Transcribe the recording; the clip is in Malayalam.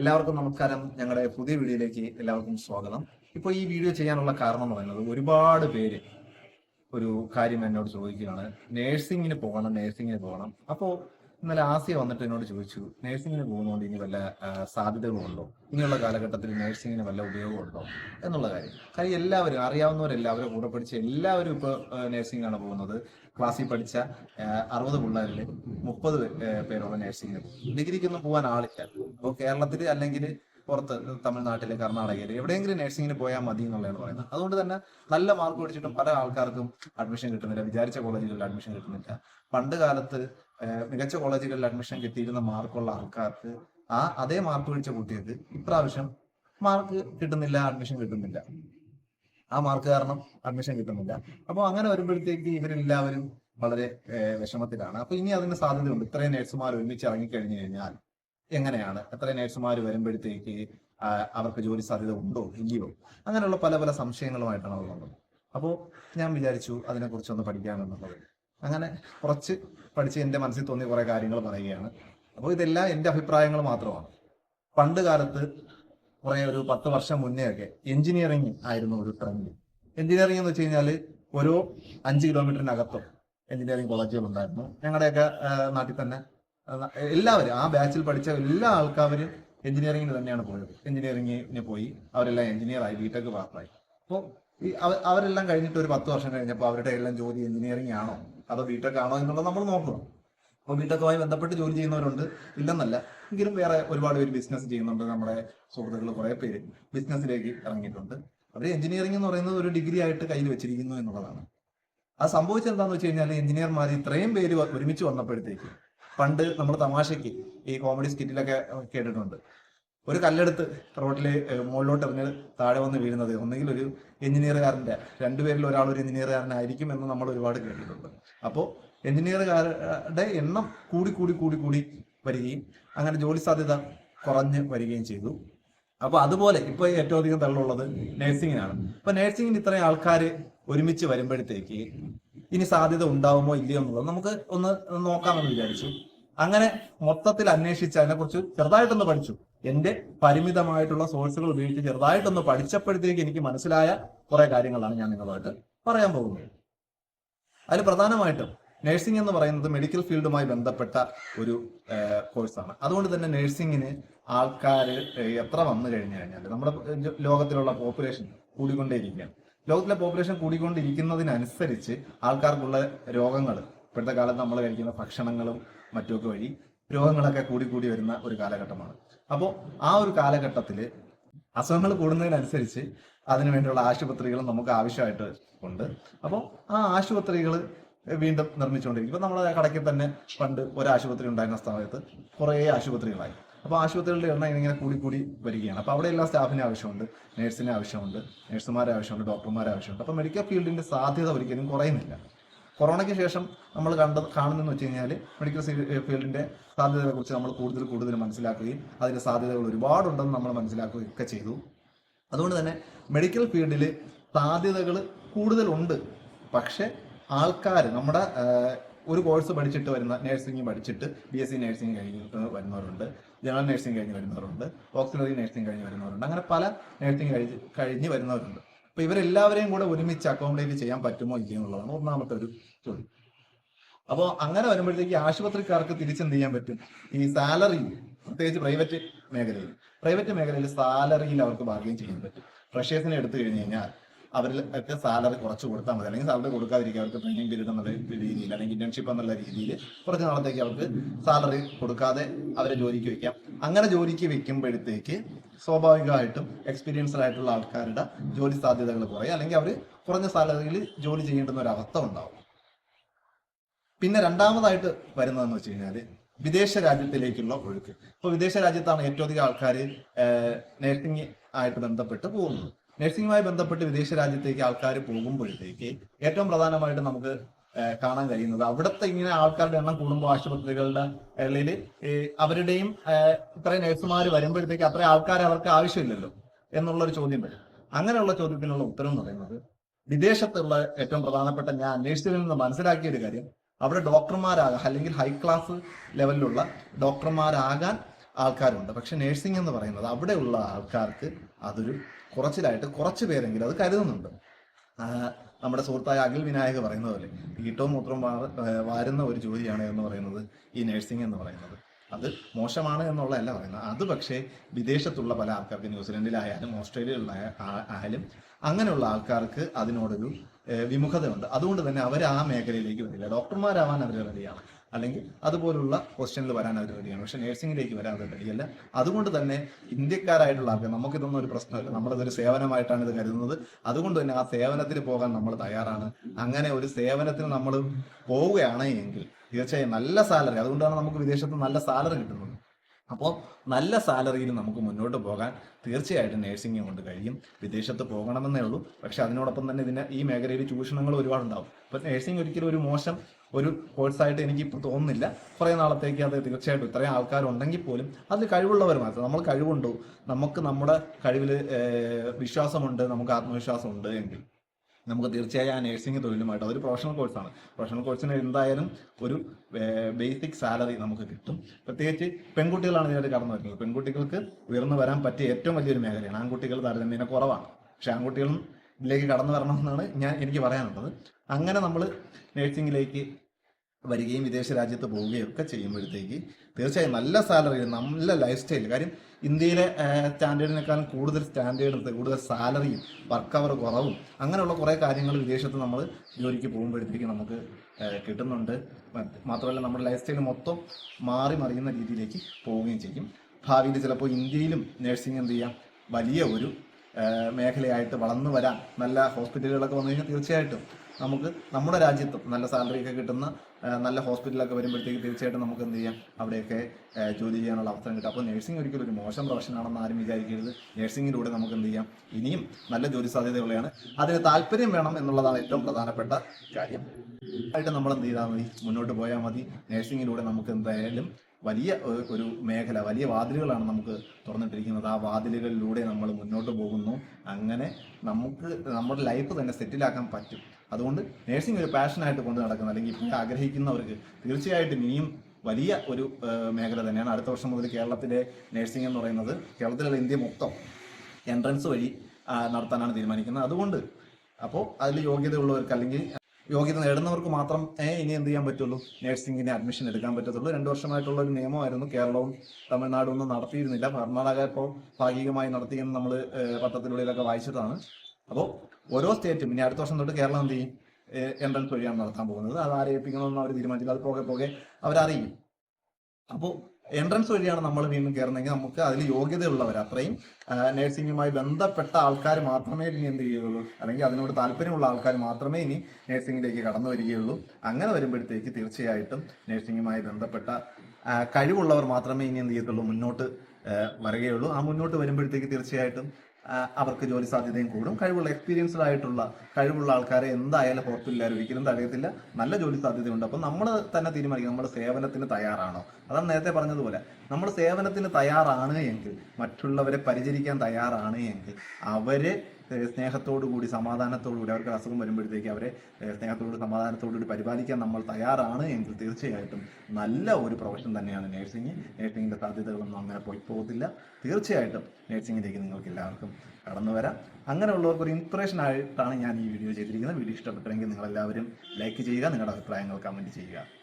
എല്ലാവർക്കും നമസ്കാരം. ഞങ്ങളുടെ പുതിയ വീഡിയോയിലേക്ക് എല്ലാവർക്കും സ്വാഗതം. ഇപ്പോൾ ഈ വീഡിയോ ചെയ്യാനുള്ള കാരണം എന്ന് പറയുന്നത് ഒരുപാട് പേര് ഒരു കാര്യം എന്നോട് ചോദിക്കുകയാണ്. നേഴ്സിങ്ങിന് പോകണം നേഴ്സിങ്ങിന് പോകണം. അപ്പോൾ ഇന്നലെ ആസിയ വന്നിട്ട് എന്നോട് ചോദിച്ചു നഴ്സിംഗിന് പോകുന്നതുകൊണ്ട് ഇനി വല്ല സാധ്യതകളുണ്ടോ? ഇനിയുള്ള കാലഘട്ടത്തിൽ നഴ്സിംഗിന് വല്ല ഉപയോഗമുണ്ടോ? എന്നുള്ള കാര്യം. കാര്യം എല്ലാവരും അറിയാവുന്നവരെല്ലാവരും കൂടെ പഠിച്ച എല്ലാവരും ഇപ്പോൾ നഴ്സിംഗാണ് പോകുന്നത്. ക്ലാസ്സിൽ പഠിച്ച അറുപത് പിള്ളേരിൽ മുപ്പത് പേരുള്ള നഴ്സിംഗിന് പോകും. ഡിഗ്രിക്കൊന്നും പോകാൻ ആളില്ല. അപ്പോൾ കേരളത്തിൽ അല്ലെങ്കിൽ പുറത്ത് തമിഴ്നാട്ടിൽ കർണാടകയിൽ എവിടെയെങ്കിലും നഴ്സിംഗിന് പോയാൽ മതി എന്നുള്ളതാണ് പറയുന്നത്. അതുകൊണ്ട് തന്നെ നല്ല മാർക്ക് പഠിച്ചിട്ടും പല ആൾക്കാർക്കും അഡ്മിഷൻ കിട്ടുന്നില്ല. വിചാരിച്ച കോളേജുകളിൽ അഡ്മിഷൻ കിട്ടുന്നില്ല. പണ്ട് കാലത്ത് മികച്ച കോളേജുകളിൽ അഡ്മിഷൻ കിട്ടിയിരുന്ന മാർക്കുള്ള ആൾക്കാർക്ക് ആ അതേ മാർക്ക് പിടിച്ച കുട്ടികൾക്ക് ഇപ്രാവശ്യം മാർക്ക് കിട്ടുന്നില്ല അഡ്മിഷൻ കിട്ടുന്നില്ല. ആ മാർക്ക് കാരണം അഡ്മിഷൻ കിട്ടുന്നില്ല. അപ്പോൾ അങ്ങനെ വരുമ്പോഴത്തേക്ക് ഇവരെല്ലാവരും വളരെ വിഷമത്തിലാണ്. അപ്പൊ ഇനി അതിന് സാധ്യതയുണ്ട്. ഇത്രയും നേഴ്സുമാർ ഒരുമിച്ച് ഇറങ്ങിക്കഴിഞ്ഞു കഴിഞ്ഞാൽ എങ്ങനെയാണ്? എത്ര നേഴ്സുമാർ വരുമ്പോഴത്തേക്ക് അവർക്ക് ജോലി സാധ്യത ഉണ്ടോ ഇല്ലയോ? അങ്ങനെയുള്ള പല പല സംശയങ്ങളുമായിട്ടാണ് അവർ വന്നത് അപ്പോൾ ഞാൻ വിചാരിച്ചു അതിനെക്കുറിച്ചൊന്ന് പഠിക്കാമെന്നുള്ളത്. അങ്ങനെ കുറച്ച് പഠിച്ച് എന്റെ മനസ്സിൽ തോന്നിയ കുറേ കാര്യങ്ങൾ പറയുകയാണ്. അപ്പോൾ ഇതെല്ലാം എന്റെ അഭിപ്രായങ്ങൾ മാത്രമാണ്. പണ്ട് കാലത്ത് കുറേ ഒരു പത്ത് വർഷം മുന്നേ ഒക്കെ എഞ്ചിനീയറിംഗ് ആയിരുന്നു ഒരു ട്രെൻഡ് എഞ്ചിനീയറിംഗ് എന്ന് വെച്ച് കഴിഞ്ഞാൽ ഓരോ അഞ്ച് കിലോമീറ്ററിനകത്തും എഞ്ചിനീയറിംഗ് കോളേജുകൾ ഉണ്ടായിരുന്നു ഞങ്ങളുടെയൊക്കെ നാട്ടിൽ തന്നെ എല്ലാവരും ആ ബാച്ചിൽ പഠിച്ച എല്ലാ ആൾക്കാരും എഞ്ചിനീയറിംഗിന് തന്നെയാണ് പോയത്. എഞ്ചിനീയറിംഗിന് പോയി അവരെല്ലാം എഞ്ചിനീയർ ആയി ബിടെക് പാസ്സായി. അപ്പോൾ അവരെല്ലാം കഴിഞ്ഞിട്ട് ഒരു പത്ത് വർഷം കഴിഞ്ഞപ്പോൾ അവരുടെ എല്ലാം ജോലി എഞ്ചിനീയറിംഗ് ആണോ? അതോ ബിടെക് ആണോ എന്നുള്ളത് നമ്മൾ നോക്കണം. അപ്പോൾ ബിടെക്കുമായി ബന്ധപ്പെട്ട് ജോലി ചെയ്യുന്നവരുണ്ട്. ഇല്ലെന്നല്ല. എങ്കിലും വേറെ ഒരുപാട് പേര് ബിസിനസ് ചെയ്യുന്നുണ്ട് നമ്മുടെ സുഹൃത്തുക്കൾ കുറേ പേര് ബിസിനസ്സിലേക്ക് ഇറങ്ങിയിട്ടുണ്ട്. അവർ എഞ്ചിനീയറിംഗ് എന്ന് പറയുന്നത് ഒരു ഡിഗ്രി ആയിട്ട് കയ്യിൽ വെച്ചിരിക്കുന്നു എന്നുള്ളതാണ്. അത് സംഭവിച്ചത് എന്താണെന്ന് വെച്ച് കഴിഞ്ഞാൽ എഞ്ചിനീയർമാർ ഇത്രയും പേര് ഒരുമിച്ച് വന്നപ്പോഴത്തേക്ക് പണ്ട് നമ്മൾ തമാശയ്ക്ക് ഈ കോമഡി സ്കിറ്റിലൊക്കെ കേട്ടിട്ടുണ്ട്. ഒരു കല്ലെടുത്ത് റോഡിൽ മുകളിലോട്ട് എറിഞ്ഞ് താഴെ വന്ന് വീഴുന്നത്. ഒന്നുകിൽ ഒരു എഞ്ചിനീയർകാരന്റെ രണ്ടുപേരിൽ ഒരാൾ ഒരു എഞ്ചിനീയർകാരനായിരിക്കും എന്ന് നമ്മൾ ഒരുപാട് കേട്ടിട്ടുണ്ട്. അപ്പോൾ എഞ്ചിനീയറുകാരുടെ എണ്ണം കൂടി കൂടി കൂടി കൂടി വരികയും അങ്ങനെ ജോലി സാധ്യത കുറഞ്ഞ് വരികയും ചെയ്തു. അപ്പോൾ അതുപോലെ ഇപ്പൊ ഏറ്റവും അധികം തള്ളുള്ളത് നഴ്സിങ്ങിനാണ്. അപ്പോൾ നഴ്സിങ്ങിന് ഇത്രയും ആൾക്കാർ ഒരുമിച്ച് വരുമ്പോഴത്തേക്ക് ഇനി സാധ്യത ഉണ്ടാവുമോ ഇല്ലയോ എന്നുള്ളത് നമുക്ക് ഒന്ന് നോക്കാമെന്ന് വിചാരിച്ചു. അങ്ങനെ മൊത്തത്തിൽ അന്വേഷിച്ച് അതിനെക്കുറിച്ച് ചെറുതായിട്ടൊന്ന് പഠിച്ചു. എന്റെ പരിമിതമായിട്ടുള്ള സോഴ്സുകൾ ഉപയോഗിച്ച് ചെറുതായിട്ടൊന്ന് പഠിച്ചപ്പോഴത്തേക്ക് എനിക്ക് മനസ്സിലായ കുറെ കാര്യങ്ങളാണ് ഞാൻ നിങ്ങളുമായിട്ട് പറയാൻ പോകുന്നത്. അതിൽ പ്രധാനമായിട്ടും നഴ്സിംഗ് എന്ന് പറയുന്നത് മെഡിക്കൽ ഫീൽഡുമായി ബന്ധപ്പെട്ട ഒരു കോഴ്സാണ് അതുകൊണ്ട് തന്നെ നഴ്സിംഗിന് ആൾക്കാർ എത്ര വന്നു കഴിഞ്ഞു കഴിഞ്ഞാൽ നമ്മുടെ ലോകത്തിലുള്ള പോപ്പുലേഷൻ കൂടിക്കൊണ്ടേയിരിക്കുകയാണ്. ലോകത്തിലെ പോപ്പുലേഷൻ കൂടിക്കൊണ്ടിരിക്കുന്നതിനനുസരിച്ച് ആൾക്കാർക്കുള്ള രോഗങ്ങൾ ഇപ്പോഴത്തെ കാലത്ത് നമ്മൾ കഴിക്കുന്ന ഭക്ഷണങ്ങളും മറ്റുമൊക്കെ വഴി രോഗങ്ങളൊക്കെ കൂടി കൂടി വരുന്ന ഒരു കാലഘട്ടമാണ്. അപ്പോൾ ആ ഒരു കാലഘട്ടത്തിൽ അസുഖങ്ങൾ കൂടുന്നതിനനുസരിച്ച് അതിനു വേണ്ടിയുള്ള ആശുപത്രികൾ നമുക്ക് ആവശ്യമായിട്ട് ഉണ്ട്. അപ്പോൾ ആ ആശുപത്രികൾ വീണ്ടും നിർമ്മിച്ചുകൊണ്ടിരിക്കും. ഇപ്പം നമ്മുടെ കടയ്ക്ക് തന്നെ പണ്ട് ഒരു ആശുപത്രി ഉണ്ടായിരുന്ന സമയത്ത് കുറേ ആശുപത്രികളായി. അപ്പോൾ ആശുപത്രികളുടെ എണ്ണം ഇങ്ങനെ കൂടി കൂടി വരികയാണ്. അപ്പോൾ അവിടെ എല്ലാ സ്റ്റാഫിനും ആവശ്യമുണ്ട്. നേഴ്സിനെ ആവശ്യമുണ്ട്. നേഴ്സുമാരെ ആവശ്യമുണ്ട്. ഡോക്ടർമാരെ ആവശ്യമുണ്ട്. അപ്പോൾ മെഡിക്കൽ ഫീൽഡിന്റെ സാധ്യത ഒരിക്കലും കുറയുന്നില്ല. കൊറോണയ്ക്ക് ശേഷം നമ്മൾ കണ്ട കാണുന്നതെന്ന് വെച്ച് കഴിഞ്ഞാൽ മെഡിക്കൽ ഫീൽഡിന്റെ സാധ്യതകളെ കുറിച്ച് നമ്മൾ കൂടുതൽ കൂടുതൽ മനസ്സിലാക്കുകയും അതിന്റെ സാധ്യതകൾ ഒരുപാടുണ്ടെന്ന് നമ്മൾ മനസ്സിലാക്കുകയും ഒക്കെ ചെയ്തു. അതുകൊണ്ട് തന്നെ മെഡിക്കൽ ഫീൽഡിൽ സാധ്യതകൾ കൂടുതലുണ്ട് പക്ഷേ ആൾക്കാർ നമ്മുടെ ഒരു കോഴ്സ് പഠിച്ചിട്ട് വരുന്ന നഴ്സിംഗ് പഠിച്ചിട്ട് ബി എസ് സി നഴ്സിംഗ് കഴിഞ്ഞിട്ട് വരുന്നവരുണ്ട് ജനറൽ നഴ്സിംഗ് കഴിഞ്ഞ് വരുന്നവരുണ്ട് ഓക്സിലറി നഴ്സിംഗ് കഴിഞ്ഞ് വരുന്നവരുണ്ട് അങ്ങനെ പല നഴ്സിംഗ് കഴിഞ്ഞ് കഴിഞ്ഞ് വരുന്നവരുണ്ട്. അപ്പൊ ഇവരെല്ലാവരെയും കൂടെ ഒരുമിച്ച് അക്കോമഡേറ്റ് ചെയ്യാൻ പറ്റുമോ ഇല്ലയോ എന്നുള്ളതാണ് ഒന്നാമത്തെ ഒരു ചോദ്യം. അപ്പോൾ അങ്ങനെ വരുമ്പോഴത്തേക്ക് ആശുപത്രിക്കാർക്ക് തിരിച്ചെന്ത് ചെയ്യാൻ പറ്റും? ഈ സാലറി പ്രത്യേകിച്ച് പ്രൈവറ്റ് മേഖലയിൽ. പ്രൈവറ്റ് മേഖലയിൽ സാലറിയിൽ അവർക്ക് ബാർഗെയിൻ ചെയ്യാൻ പറ്റും. ഫ്രഷേഴ്സിനെ എടുത്തു കഴിഞ്ഞു കഴിഞ്ഞാൽ അവരിൽ ഒക്കെ സാലറി കുറച്ച് കൊടുത്താൽ മതി. അല്ലെങ്കിൽ സാലറി കൊടുക്കാതിരിക്കുക അവർക്ക് ട്രെയിനിങ് പീരീഡ് എന്നുള്ള രീതിയിൽ അല്ലെങ്കിൽ ഇന്റേൺഷിപ്പ് എന്നുള്ള രീതിയിൽ കുറച്ച് നാളത്തേക്ക് അവർക്ക് സാലറി കൊടുക്കാതെ അവരെ ജോലിക്ക് വെക്കാം. അങ്ങനെ ജോലിക്ക് വെക്കുമ്പോഴത്തേക്ക് സ്വാഭാവികമായിട്ടും എക്സ്പീരിയൻസ്ഡ് ആയിട്ടുള്ള ആൾക്കാരുടെ ജോലി സാധ്യതകൾ കുറയും. അല്ലെങ്കിൽ അവർ കുറഞ്ഞ സാലറിയിൽ ജോലി ചെയ്യേണ്ടുന്ന ഒരു അവസ്ഥ ഉണ്ടാവും. പിന്നെ രണ്ടാമതായിട്ട് വരുന്നതെന്ന് വെച്ച് കഴിഞ്ഞാൽ വിദേശ രാജ്യത്തിലേക്കുള്ള ഒഴുക്ക്. ഇപ്പോൾ വിദേശ രാജ്യത്താണ് ഏറ്റവും അധികം ആൾക്കാർ നേഴ്സിംഗ് ആയിട്ട് ബന്ധപ്പെട്ട് പോകുന്നത്. നഴ്സിംഗുമായി ബന്ധപ്പെട്ട് വിദേശ രാജ്യത്തേക്ക് ആൾക്കാർ പോകുമ്പോഴത്തേക്ക് ഏറ്റവും പ്രധാനമായിട്ട് നമുക്ക് കാണാൻ കഴിയുന്നത് അവിടുത്തെ ഇങ്ങനെ ആൾക്കാരുടെ എണ്ണം കൂടുമ്പോൾ ആശുപത്രികളുടെ ഇടയിൽ അവരുടെയും ഇത്രയും നഴ്സുമാർ വരുമ്പോഴത്തേക്ക് അത്രയും ആൾക്കാർ അവർക്ക് ആവശ്യമില്ലല്ലോ എന്നുള്ളൊരു ചോദ്യം വരും. അങ്ങനെയുള്ള ചോദ്യത്തിനുള്ള ഉത്തരം എന്ന് പറയുന്നത് വിദേശത്തുള്ള ഏറ്റവും പ്രധാനപ്പെട്ട ഞാൻ അന്വേഷിച്ചതിൽ നിന്ന് മനസ്സിലാക്കിയ ഒരു കാര്യം അവിടെ ഡോക്ടർമാരാകാൻ അല്ലെങ്കിൽ ഹൈ ക്ലാസ് ലെവലിലുള്ള ഡോക്ടർമാരാകാൻ ആൾക്കാരുണ്ട്. പക്ഷെ നേഴ്സിംഗ് എന്ന് പറയുന്നത് അവിടെയുള്ള ആൾക്കാർക്ക് അതൊരു കുറച്ചിലായിട്ട് കുറച്ച് പേരെങ്കിലും അത് കരുതുന്നുണ്ട്. നമ്മുടെ സുഹൃത്തായ അഖിൽ വിനായക് പറയുന്ന പോലെ ഈട്ടവും മൂത്രവും വാരുന്ന ഒരു ജോലിയാണ് എന്ന് പറയുന്നത് ഈ നേഴ്സിംഗ് എന്ന് പറയുന്നത്. അത് മോശമാണ് എന്നുള്ളതല്ല പറയുന്നത്. അത് പക്ഷേ വിദേശത്തുള്ള പല ആൾക്കാർക്ക് ന്യൂസിലൻഡിലായാലും ഓസ്ട്രേലിയയിലുള്ള ആയാലും അങ്ങനെയുള്ള ആൾക്കാർക്ക് അതിനോടൊരു വിമുഖതയുണ്ട്. അതുകൊണ്ട് തന്നെ അവർ ആ മേഖലയിലേക്ക് വരില്ല. ഡോക്ടർമാരാവാൻ അവർ റെഡിയാണ്. അല്ലെങ്കിൽ അതുപോലുള്ള പൊസിഷനിൽ വരാൻ അവർ റെഡിയാണ് പക്ഷെ നഴ്സിംഗിലേക്ക് വരാൻ അവർ റെഡിയല്ല അതുകൊണ്ട് തന്നെ ഇന്ത്യക്കാരായിട്ടുള്ള ആൾക്കാർ നമുക്കിതൊന്നും ഒരു പ്രശ്നമില്ല. നമ്മളതൊരു സേവനമായിട്ടാണ് ഇത് കരുതുന്നത്. അതുകൊണ്ട് തന്നെ ആ സേവനത്തിന് പോകാൻ നമ്മൾ തയ്യാറാണ്. അങ്ങനെ ഒരു സേവനത്തിന് നമ്മൾ പോവുകയാണ് എങ്കിൽ തീർച്ചയായും നല്ല സാലറി അതുകൊണ്ടാണ് നമുക്ക് വിദേശത്ത് നല്ല സാലറി കിട്ടുന്നത്. അപ്പോൾ നല്ല സാലറിയിൽ നമുക്ക് മുന്നോട്ട് പോകാൻ തീർച്ചയായിട്ടും നേഴ്സിംഗ് കൊണ്ട് കഴിയും. വിദേശത്ത് പോകണമെന്നേ ഉള്ളൂ. പക്ഷെ അതിനോടൊപ്പം തന്നെ ഇതിന് ഈ മേഖലയിൽ ചൂഷണങ്ങൾ ഒരുപാടുണ്ടാവും. അപ്പം നേഴ്സിംഗ് ഒരിക്കലും ഒരു മോശം ഒരു കോഴ്സായിട്ട് എനിക്കിപ്പോൾ തോന്നുന്നില്ല. കുറേ നാളത്തേക്ക് അത് തീർച്ചയായിട്ടും ഇത്രയും ആൾക്കാരുണ്ടെങ്കിൽ പോലും അത് കഴിവുള്ളവർ മാത്രം. നമ്മൾ കഴിവുണ്ടോ? നമുക്ക് നമ്മുടെ കഴിവിൽ വിശ്വാസമുണ്ട് നമുക്ക് ആത്മവിശ്വാസമുണ്ട് എങ്കിൽ. നമുക്ക് തീർച്ചയായും ആ നേഴ്സിംഗ് തൊഴിലുമായിട്ട്. അതൊരു പ്രൊഫഷണൽ കോഴ്സാണ് പ്രൊഫഷണൽ കോഴ്സിന് എന്തായാലും ഒരു ബേസിക് സാലറി നമുക്ക് കിട്ടും. പ്രത്യേകിച്ച് പെൺകുട്ടികളാണ് ഇതിനായിട്ട് കടന്നു വരുന്നത്. പെൺകുട്ടികൾക്ക് ഉയർന്നു വരാൻ പറ്റിയ ഏറ്റവും വലിയൊരു മേഖലയാണ്. ആൺകുട്ടികൾ താരതമ്യേന കുറവാണ്. പക്ഷേ ആൺകുട്ടികളും ഇതിലേക്ക് കടന്നു വരണമെന്നാണ് ഞാൻ എനിക്ക് പറയാനുള്ളത്. അങ്ങനെ നമ്മൾ നഴ്സിംഗിലേക്ക് വരികയും വിദേശ രാജ്യത്ത് പോവുകയും ഒക്കെ ചെയ്യുമ്പോഴത്തേക്ക് തീർച്ചയായും നല്ല സാലറി നല്ല ലൈഫ് സ്റ്റൈൽ കാര്യം ഇന്ത്യയിലെ സ്റ്റാൻഡേർഡിനേക്കാളും കൂടുതൽ സ്റ്റാൻഡേർഡ് കൂടുതൽ സാലറിയും വർക്ക് അവർ കുറവും അങ്ങനെയുള്ള കുറേ കാര്യങ്ങൾ വിദേശത്ത് നമ്മൾ ജോലിക്ക് പോകുമ്പോഴത്തേക്ക് നമുക്ക് കിട്ടുന്നുണ്ട്. മാത്രമല്ല നമ്മുടെ ലൈഫ് സ്റ്റൈൽ മൊത്തം മാറി മറിയുന്ന രീതിയിലേക്ക് പോവുകയും ചെയ്യും. ഭാവിയിൽ ചിലപ്പോൾ ഇന്ത്യയിലും നഴ്സിംഗ് എന്ത് ചെയ്യാം? വലിയ ഒരു മേഖലയായിട്ട് വളർന്നു വരാൻ നല്ല ഹോസ്പിറ്റലുകളൊക്കെ വന്നു കഴിഞ്ഞാൽ തീർച്ചയായിട്ടും നമുക്ക് നമ്മുടെ രാജ്യത്തും നല്ല സാലറി ഒക്കെ കിട്ടുന്ന നല്ല ഹോസ്പിറ്റലൊക്കെ വരുമ്പോഴത്തേക്ക് തീർച്ചയായിട്ടും നമുക്ക് എന്ത് ചെയ്യാം? അവിടെയൊക്കെ ജോലി ചെയ്യാനുള്ള അവസരം കിട്ടും. അപ്പോൾ നഴ്സിംഗ് ഒരിക്കലും ഒരു മോശം പ്രൊഫഷനാണെന്ന് ആരും വിചാരിക്കരുത്. നഴ്സിംഗിലൂടെ നമുക്ക് എന്ത് ചെയ്യാം? ഇനിയും നല്ല ജോലി സാധ്യതയുള്ളതാണ് അതിന് താല്പര്യം വേണം എന്നുള്ളതാണ് ഏറ്റവും പ്രധാനപ്പെട്ട കാര്യം. ആയിട്ട് നമ്മൾ എന്ത് ചെയ്താൽ മതി? മുന്നോട്ട് പോയാൽ മതി. നഴ്സിംഗിലൂടെ നമുക്ക് എന്തായാലും വലിയ ഒരു മേഖല വലിയ വാതിലുകളാണ് നമുക്ക് തുറന്നിട്ടിരിക്കുന്നത്. ആ വാതിലുകളിലൂടെ നമ്മൾ മുന്നോട്ട് പോകുന്നു. അങ്ങനെ നമുക്ക് നമ്മുടെ ലൈഫ് തന്നെ സെറ്റിലാക്കാൻ പറ്റും. അതുകൊണ്ട് നേഴ്സിംഗ് ഒരു പാഷനായിട്ട് കൊണ്ട് നടക്കുന്ന. അല്ലെങ്കിൽ ഇപ്പോൾ ആഗ്രഹിക്കുന്നവർക്ക് തീർച്ചയായിട്ടും ഇനിയും വലിയ ഒരു മേഖല തന്നെയാണ്. അടുത്ത വർഷം മുതൽ കേരളത്തിലെ നേഴ്സിംഗ് എന്ന് പറയുന്നത് കേരളത്തിലുള്ള ഇന്ത്യ മൊത്തം എൻട്രൻസ് വഴി നടത്താനാണ് തീരുമാനിക്കുന്നത്. അതുകൊണ്ട് അപ്പോൾ അതിൽ യോഗ്യതയുള്ളവർക്ക് അല്ലെങ്കിൽ യോഗ്യത നേടുന്നവർക്ക് മാത്രം ഇനി എന്ത് ചെയ്യാൻ പറ്റുള്ളൂ? നഴ്സിംഗിന് അഡ്മിഷൻ എടുക്കാൻ പറ്റത്തുള്ളൂ. രണ്ട് വർഷമായിട്ടുള്ള ഒരു നിയമമായിരുന്നു കേരളവും തമിഴ്നാടും ഒന്നും നടത്തിയിരുന്നില്ല. കർണാടക ഇപ്പോൾ ഭാഗികമായി നടത്തിയെന്ന് നമ്മൾ പത്രത്തിനുള്ളിലൊക്കെ വായിച്ചതാണ് അപ്പോൾ ഓരോ സ്റ്റേറ്റും ഇനി അടുത്ത വർഷം തൊട്ട് കേരളം എന്ത് ചെയ്യും? എൻട്രൻസ് വഴിയാണ് നടത്താൻ പോകുന്നത്. അത് ആരെയപ്പിക്കണമെന്ന് അവർ തീരുമാനിച്ചില്ല. അത് പോകെ പോകെ അവരറിയും. അപ്പോൾ എൻട്രൻസ് വഴിയാണ് നമ്മൾ വീണ്ടും കയറുന്നതെങ്കിൽ നമുക്ക് അതിൽ യോഗ്യതയുള്ളവർ അത്രയും നഴ്സിംഗുമായി ബന്ധപ്പെട്ട ആൾക്കാർ മാത്രമേ ഇനി എന്ത് ചെയ്യുകയുള്ളൂ. അല്ലെങ്കിൽ അതിനോട് താല്പര്യമുള്ള ആൾക്കാർ മാത്രമേ ഇനി നഴ്സിംഗിലേക്ക് കടന്നു വരികയുള്ളൂ. അങ്ങനെ വരുമ്പോഴത്തേക്ക് തീർച്ചയായിട്ടും നഴ്സിംഗുമായി ബന്ധപ്പെട്ട കഴിവുള്ളവർ മാത്രമേ ഇനി എന്ത് ചെയ്യത്തുള്ളൂ മുന്നോട്ട് വരികയുള്ളൂ. ആ മുന്നോട്ട് വരുമ്പോഴത്തേക്ക് തീർച്ചയായിട്ടും അവർക്ക് ജോലി സാധ്യതയും കൂടും. കഴിവുള്ള എക്സ്പീരിയൻസ്ഡ് ആയിട്ടുള്ള കഴിവുള്ള ആൾക്കാരെ എന്തായാലും ഹോസ്പിറ്റലുകാർ ഒരിക്കലും തടയത്തില്ല. നല്ല ജോലി സാധ്യതയുണ്ട്. അപ്പം നമ്മൾ തന്നെ തീരുമാനിക്കും നമ്മൾ സേവനത്തിന് തയ്യാറാണോ? അതാണ് നേരത്തെ പറഞ്ഞതുപോലെ. നമ്മൾ സേവനത്തിന് തയ്യാറാണ് എങ്കിൽ മറ്റുള്ളവരെ പരിചരിക്കാൻ തയ്യാറാണ് എങ്കിൽ അവരെ സ്നേഹത്തോടു കൂടി സമാധാനത്തോടു കൂടി അവർക്ക് അസുഖം വരുമ്പോഴത്തേക്ക് അവരെ സ്നേഹത്തോടു പരിപാലിക്കാൻ കൂടി പരിപാലിക്കാൻ നമ്മൾ തയ്യാറാണ് എങ്കിൽ തീർച്ചയായിട്ടും നല്ല ഒരു പ്രൊഫഷൻ തന്നെയാണ് നേഴ്സിംഗ്. നഴ്സിംഗിന്റെ സാധ്യതകളൊന്നും അങ്ങനെ പോയി പോകത്തില്ല. തീർച്ചയായിട്ടും നഴ്സിംഗിലേക്ക് നിങ്ങൾക്ക് എല്ലാവർക്കും കടന്നു വരാം. അങ്ങനെയുള്ളവർക്ക് ഒരു ഇൻസ്പിറേഷൻ ആയിട്ടാണ് ഞാൻ ഈ വീഡിയോ ചെയ്തിരിക്കുന്നത്. വീഡിയോ ഇഷ്ടപ്പെട്ടെങ്കിൽ നിങ്ങളെല്ലാവരും ലൈക്ക് ചെയ്യുക നിങ്ങളുടെ അഭിപ്രായങ്ങൾ കമന്റ് ചെയ്യുക.